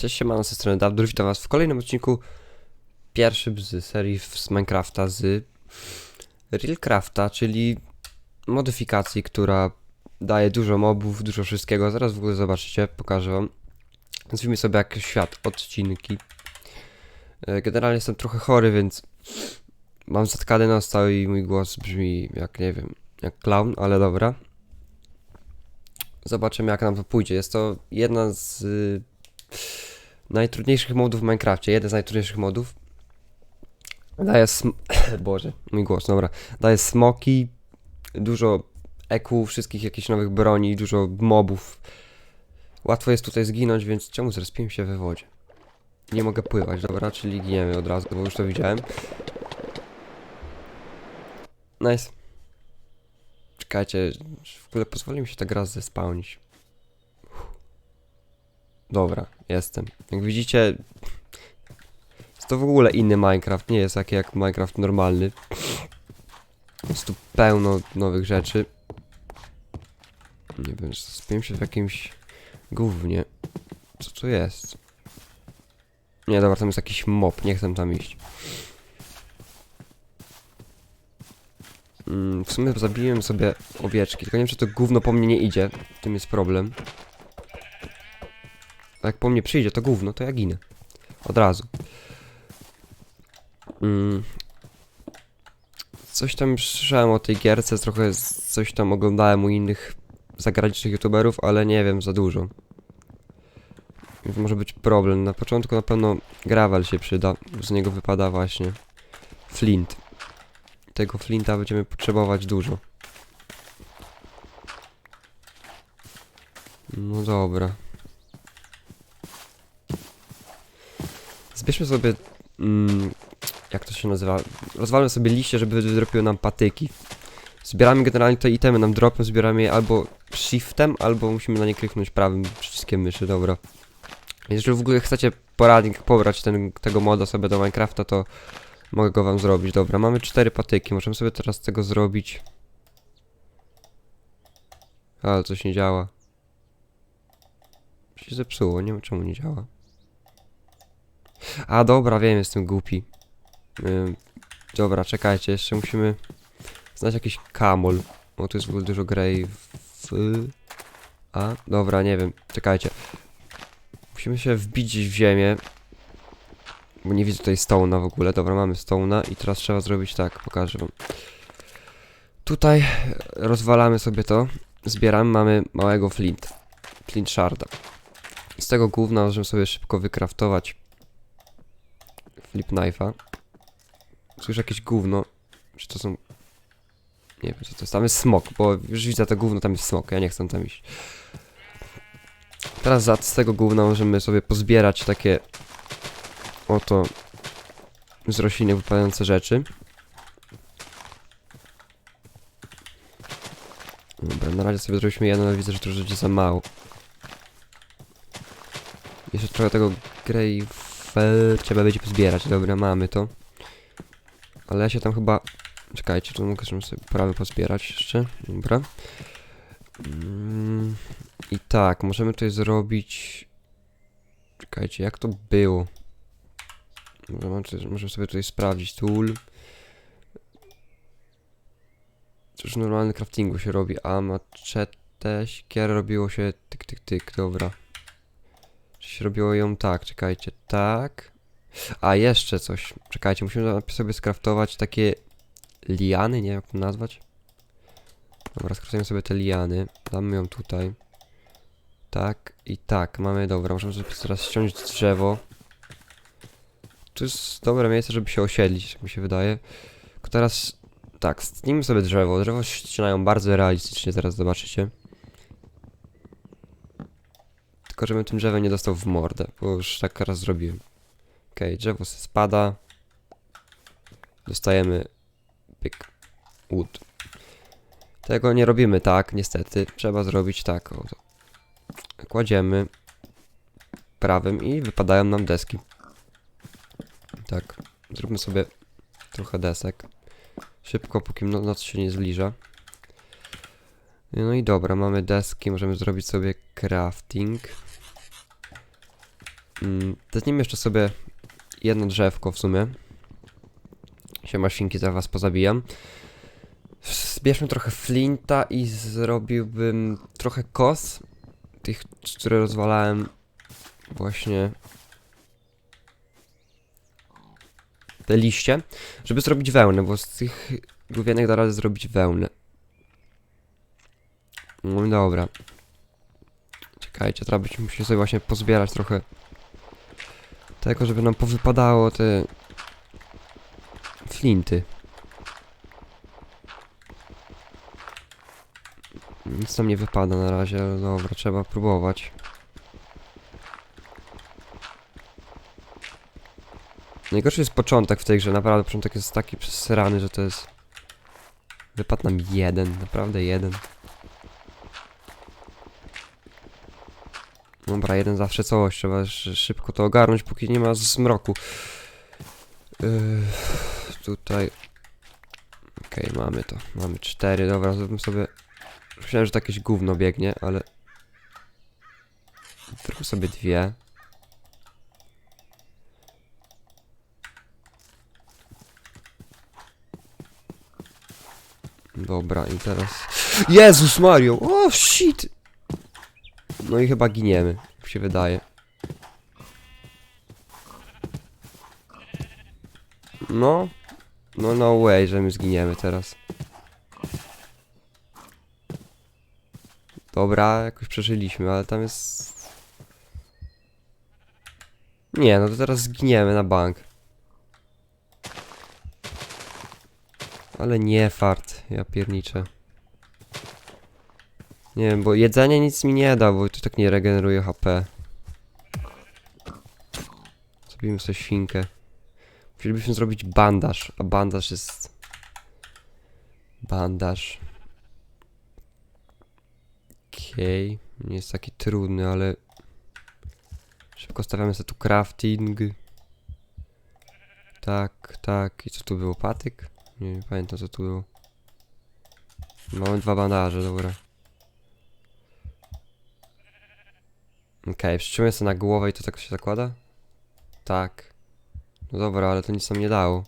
Cześć, siemano, ze strony Dabdur, witam was w kolejnym odcinku pierwszym z serii z Minecrafta z Realcrafta, czyli modyfikacji, która daje dużo mobów, dużo wszystkiego. Zaraz w ogóle zobaczycie, pokażę wam. Nazwijmy sobie jak świat, odcinki. E, Generalnie jestem trochę chory, więc mam zatkany nos cały i mój głos brzmi jak, nie wiem, jak clown, ale dobra. Zobaczymy jak nam to pójdzie. Jest to jedna z najtrudniejszych modów w Minecrafcie. Jeden z najtrudniejszych modów. Daje. Boże, mój głos, dobra. Daje smoki, dużo EQ, wszystkich jakichś nowych broni, dużo mobów. Łatwo jest tutaj zginąć, więc czemu zrespiłem się we wodzie? Nie mogę pływać, dobra, czyli giniemy od razu, bo już to widziałem. Nice. Czekajcie, w ogóle pozwoli mi się ta gra zespałnić. Dobra, jestem. Jak widzicie, jest to w ogóle inny Minecraft, nie jest taki jak Minecraft normalny. Jest tu pełno nowych rzeczy. Nie wiem, spiłem się w jakimś gównie. Co to jest? Nie, dobra, tam jest jakiś mob, nie chcę tam iść. Mm, w sumie zabiłem sobie owieczki, tylko nie wiem, czy to gówno po mnie nie idzie. W tym jest problem. Jak po mnie przyjdzie to gówno, to ja ginę. Od razu. Mm. Coś tam słyszałem o tej gierce, trochę coś tam oglądałem u innych zagranicznych youtuberów, ale nie wiem za dużo. Więc może być problem. Na początku na pewno gravel się przyda, z niego wypada właśnie flint. Tego flinta będziemy potrzebować dużo. No dobra. Zbierzmy sobie. Mm, jak to się nazywa? Rozwalmy sobie liście, żeby wydropiły nam patyki. Zbieramy generalnie te itemy, nam dropią, zbieramy je albo shiftem, albo musimy na nie kliknąć prawym przyciskiem myszy, dobra. Jeżeli w ogóle chcecie poradnik, pobrać ten, tego moda sobie do Minecrafta, to mogę go wam zrobić. Dobra, mamy cztery patyki, możemy sobie teraz tego zrobić. Ale coś nie działa. Się zepsuło, nie wiem czemu nie działa. A dobra, wiem, jestem głupi. Ym, dobra, czekajcie, jeszcze musimy znaleźć jakiś kamol. O, tu jest w ogóle dużo grey w... A, dobra, nie wiem, czekajcie. Musimy się wbić w ziemię. Bo nie widzę tutaj stone'a w ogóle. Dobra, mamy stone'a i teraz trzeba zrobić tak, pokażę wam. Tutaj rozwalamy sobie to, zbieramy, mamy małego flint. Flint sharda. Z tego gówna możemy sobie szybko wykraftować flip knife'a. Słyszę jakieś gówno. Czy to są... Nie wiem co to jest. Tam jest smok, bo już widzę to gówno, tam jest smok. Ja nie chcę tam iść. Teraz za, z tego gówna możemy sobie pozbierać takie oto z rośliny wypadające rzeczy. Dobra, na razie sobie zrobiliśmy jedno, ale widzę, że to rzeczy za mało. Jeszcze trochę tego grey trzeba będzie pozbierać. Dobra, mamy to. Ale ja się tam chyba... Czekajcie, tu mogę sobie prawie pozbierać jeszcze. Dobra. Mm, I tak, możemy tutaj zrobić... Czekajcie, jak to było? Może, mam, coś- może sobie tutaj sprawdzić tool. Cóż w normalnym craftingu się robi? A maczetę, siekierę robiło się tyk, tyk, tyk, dobra. Robiło ją tak, czekajcie, tak. A jeszcze coś, czekajcie, musimy sobie skraftować takie liany, nie wiem jak to nazwać. Dobra, skraftujemy sobie te liany, damy ją tutaj. Tak i tak, mamy, dobra, możemy sobie teraz ściąć drzewo. To jest dobre miejsce, żeby się osiedlić, jak mi się wydaje. Tylko teraz, tak, stnijmy sobie drzewo. Drzewo ścinają bardzo realistycznie, zaraz zobaczycie. Tylko żebym tym drzewem nie dostał w mordę, bo już tak raz zrobiłem. Okej, drzewo se spada. Dostajemy pyk. Wood. Tego nie robimy tak, niestety. Trzeba zrobić tak. Oto. Kładziemy prawym i wypadają nam deski. Tak, zróbmy sobie trochę desek. Szybko, póki no- noc się nie zbliża. No i dobra, mamy deski, możemy zrobić sobie crafting. Mm, jeszcze sobie jedno drzewko w sumie. Siema świnki, za was pozabijam. Zbierzmy trochę flinta i zrobiłbym trochę kos. Tych, które rozwalałem właśnie te liście, żeby zrobić wełnę, bo z tych główionek da radę zrobić wełnę. No dobra. Czekajcie, teraz byśmy musieli sobie właśnie pozbierać trochę tego, żeby nam powypadało te flinty. Nic nam nie wypada na razie, ale dobra, trzeba próbować. Najgorszy jest początek w tej grze, naprawdę początek jest taki przesrany, że to jest... Wypadł nam jeden, naprawdę jeden. Dobra, jeden zawsze coś, trzeba sz- szybko to ogarnąć, póki nie ma zmroku. Yy, tutaj... Okej, mamy to, mamy cztery, dobra, zróbmy sobie... Myślałem, że to jakieś gówno biegnie, ale... Zróbmy sobie dwie. Dobra, i teraz... Jezus Mario! O, shit! No i chyba giniemy, jak się wydaje. No. No no way, że my zginiemy teraz. Dobra, jakoś przeżyliśmy, ale tam jest... Nie, no to teraz zginiemy na bank. Ale nie fart, ja pierniczę. Nie wiem, bo jedzenie nic mi nie da, bo to tak nie regeneruje HP. Zrobimy sobie świnkę. Musielibyśmy zrobić bandaż, a bandaż jest... Bandaż. Okej, nie jest taki trudny, ale... Szybko stawiamy sobie tu crafting. Tak, tak. I co tu było? Patyk? Nie, nie pamiętam co tu było. Mamy dwa bandaże, dobra. Okej, przytrzymuję sobie na głowę i to tak się zakłada? Tak. No dobra, ale to nic nam nie dało.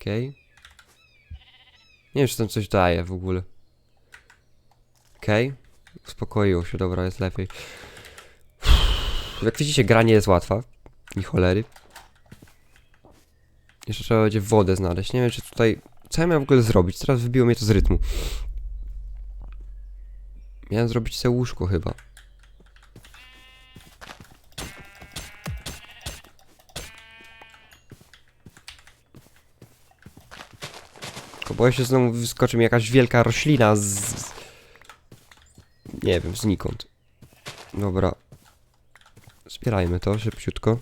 Okej. Nie wiem, czy tam coś daje w ogóle. Okej. Uspokoiło się, dobra, jest lepiej. Jak widzicie, gra nie jest łatwa. Ni cholery. Jeszcze trzeba będzie wodę znaleźć. Nie wiem, czy tutaj... Co ja miałem w ogóle zrobić? Teraz wybiło mnie to z rytmu. Miałem zrobić sobie łóżko chyba. Boję się znowu wyskoczy mi jakaś wielka roślina z... Nie wiem, znikąd. Dobra. Zbierajmy to szybciutko.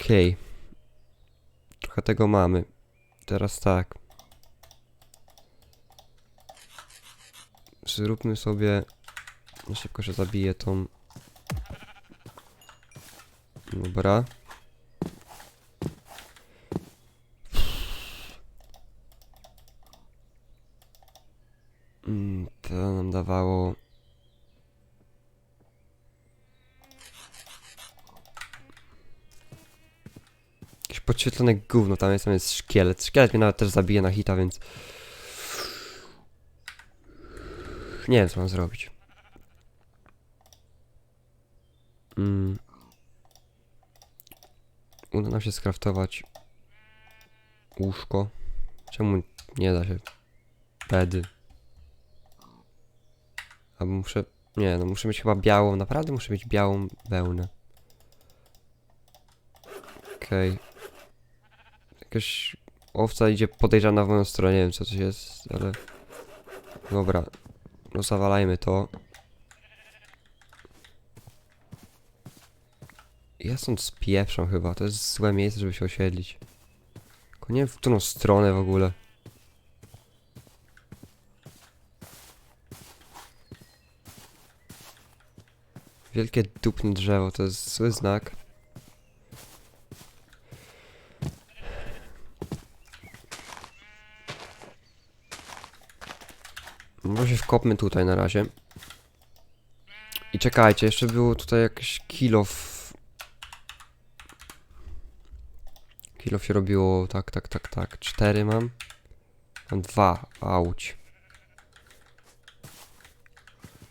Okej. Trochę tego mamy. Teraz tak. Zróbmy sobie... Na szybko się zabiję tą... Dobra. Mm, To nam dawało... Jakieś podświetlone gówno, tam jest, tam jest szkielet. Szkielet mnie nawet też zabije na hita, więc... Nie wiem, co mam zrobić. Mm. Uda nam się skraftować łóżko. Czemu nie da się bedy? Albo muszę... Nie, no muszę mieć chyba białą, naprawdę muszę mieć białą wełnę. Okej. Jakaś owca idzie podejrzana w moją stronę, nie wiem co to jest, ale... Dobra, no zawalajmy to. Ja stąd spieprzam chyba, to jest złe miejsce, żeby się osiedlić. Tylko nie wiem w którą stronę w ogóle. Wielkie dupne drzewo, to jest zły znak. Wkopmy tutaj na razie. I czekajcie, jeszcze było tutaj jakieś kilo w... Kilo się robiło, tak, tak, tak, tak. Cztery mam. Mam dwa, auć.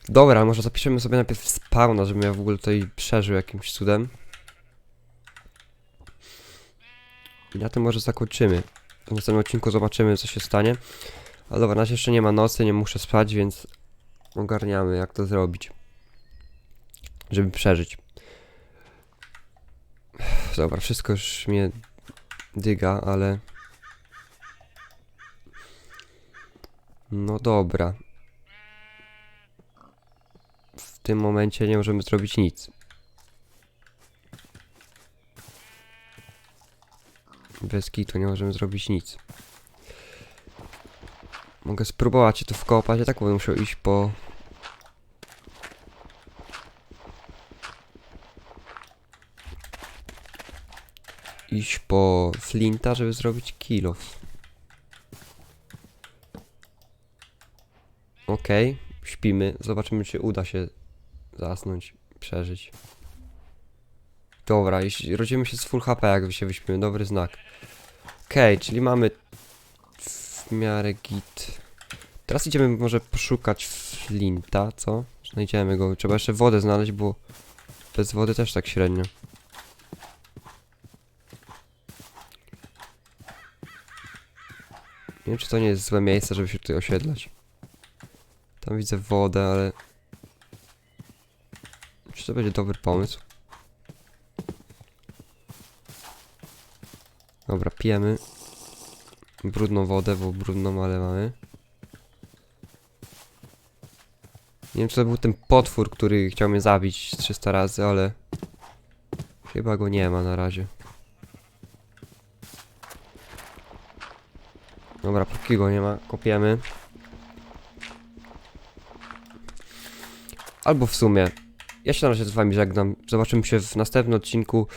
Dobra, może zapiszemy sobie najpierw spawna, żebym ja w ogóle tutaj przeżył jakimś cudem. I na tym może zakończymy. W następnym odcinku zobaczymy, co się stanie. Ale dobra, na razie jeszcze nie ma nocy, nie muszę spać, więc ogarniamy, jak to zrobić. Żeby przeżyć. Dobra, wszystko już mnie dyga, ale... No dobra. W tym momencie nie możemy zrobić nic. Bez kitu nie możemy zrobić nic. Mogę spróbować tu wkopać, ja tak będę musiał iść po... Iść po flinta, żeby zrobić kilof. Okej, śpimy. Zobaczymy, czy uda się zasnąć, przeżyć. Dobra, jeśli rodzimy się z full HP, jak się wyśpimy, dobry znak. Okej, czyli mamy miarę git. Teraz idziemy może poszukać flinta, co? Znajdziemy go. Trzeba jeszcze wodę znaleźć, bo bez wody też tak średnio. Nie wiem, czy to nie jest złe miejsce, żeby się tutaj osiedlać. Tam widzę wodę, ale... Czy to będzie dobry pomysł? Dobra, pijemy. Brudną wodę, bo brudną, ale mamy. Nie wiem, czy to był ten potwór, który chciał mnie zabić 300 razy, ale... Chyba go nie ma na razie. Dobra, póki go nie ma, kopiemy. Albo w sumie. Ja się na razie z wami żegnam. Zobaczymy się w następnym odcinku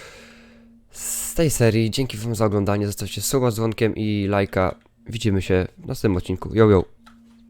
tej serii. Dzięki wam za oglądanie. Zostawcie suba z dzwonkiem i lajka. Widzimy się w następnym odcinku. Yo, yo.